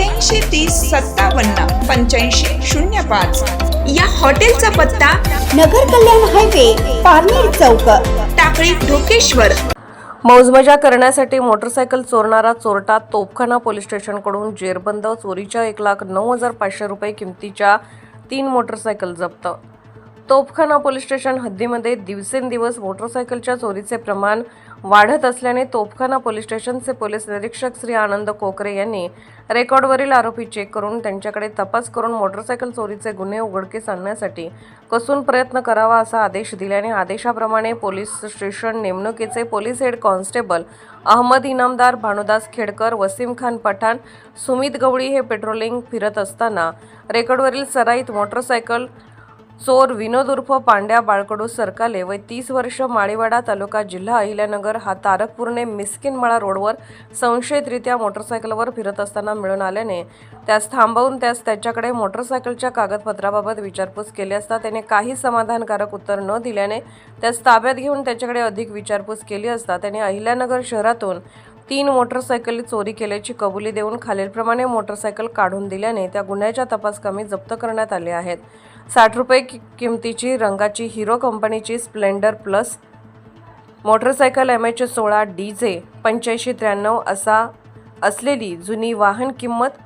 अठ्ठ्याऐंशी तीस सत्तावन्न पंच्याऐंशी शून्य पाच. या हॉटेलचा पत्ता नगर कल्याण हायवे पारनेर चौक टाकळी ढोकेश्वर. मौजमजा करण्यासाठी मोटरसायकल चोरणारा चोरटा तोपखाना पोलीस स्टेशनकडून जेरबंद चोरीच्या एक लाख नऊ हजार पाचशे रुपये किमतीच्या तीन मोटरसायकल जप्त. तोपखाना पोलीस स्टेशन हद्दीमध्ये दिवसेंदिवस मोटरसायकलच्या चोरीचे प्रमाण वाढत असल्याने तोपखाना पोलीस स्टेशनचे पोलीस निरीक्षक श्री आनंद कोकरे यांनी रेकॉर्डवरील आरोपी चेक करून त्यांच्याकडे तपास करून मोटरसायकल चोरीचे गुन्हे उघडकीस आणण्यासाठी कसून प्रयत्न करावा असा आदेश दिल्याने आदेशाप्रमाणे police station नेमणुकीचे police head constable Ahmed Inamdar Bhanudas Khedkar Wasim Khan Pathan Sumit Gawali हे पेट्रोलिंग फिरत असताना रेकॉर्डवरील सराईत मोटरसायकल चोर विनोद उर्फ पांड्या बाळकडू सरकाले व तीस वर्ष माळीवाडा तालुका जिल्हा अहिल्यानगर हा तारकपूरने मिस्किनमळा रोडवर संशयितरित्या मोटरसायकलवर फिरत असताना मिळून आल्याने त्यास थांबवून त्यास त्याच्याकडे मोटरसायकलच्या कागदपत्राबाबत विचारपूस केली असता त्याने काही समाधानकारक उत्तर न दिल्याने त्यास ताब्यात घेऊन त्याच्याकडे अधिक विचारपूस केली असता त्याने अहिल्यानगर शहरातून तीन मोटरसायकली चोरी केल्याची कबुली देऊन खालीलप्रमाणे मोटरसायकल काढून दिल्याने त्या गुन्ह्याच्या तपास कमी जप्त करण्यात आले आहेत. साठ रुपये कि- किमतीची रंगाची हिरो कंपनीची Splendor plus motorcycle M H सोळा डी जे पंच्याऐंशी त्र्याण्णव असा असलेली जुनी वाहन किंमत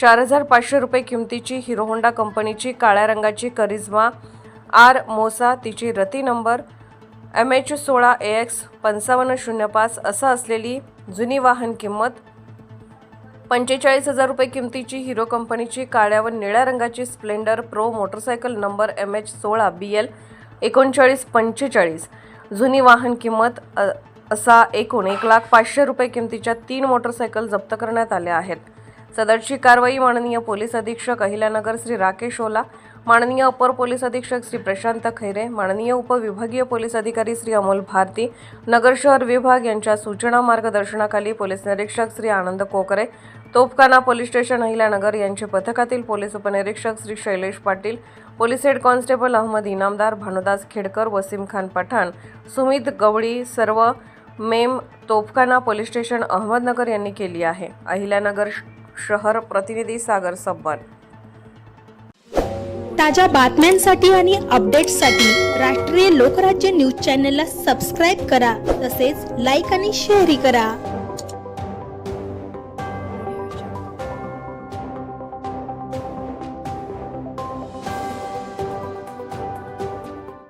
चार हजार पाचशे रुपये किमतीची हिरो होंडा कंपनीची काळ्या रंगाची करिझमा आर मोसा तिची रती नंबर एम एच सोळा ए एक्स पंचावन्न शून्य पाच असं असलेली जुनी वाहन किंमत पंचेचाळीस हजार रुपये किमतीची हिरो कंपनीची काळ्या व निळ्या रंगाची Splendor pro motorcycle number M H सोळा बी एल एकोणचाळीस पंचेचाळीस. जुनी वाहन किंमत असा एकूण एक लाख पाचशे रुपये किमतीच्या तीन मोटरसायकल जप्त करण्यात आल्या आहेत. सदरची कारवाई माननीय पोलीस अधीक्षक अहिल्यानगर श्री राकेश ओला माननीय अपर पोलीस अधीक्षक श्री प्रशांत खैरे माननीय उपविभागीय पोलीस अधिकारी श्री अमोल भारती नगर शहर विभाग यांच्या सूचना मार्गदर्शनाखाली पोलीस निरीक्षक श्री आनंद कोकरे तोपखाना पोलीस स्टेशन अहिल्यानगर यांचे पथकातील पोलीस उपनिरीक्षक Shri Shailesh Patil police head constable Ahmed Inamdar Bhanudas Khedkar Wasim Khan Pathan Sumit Gawali सर्व मेम तोपखाना पोलीस स्टेशन अहमदनगर यांनी केली आहे. अहिल्यानगर श- शहर प्रतिनिधी सागर सब्बर ताज्या बातम्यांसाठी आणि अपडेट्ससाठी राष्ट्रीय लोकराज्य न्यूज चॅनलला सबस्क्राईब करा तसेच लाईक आणि शेअरही करा.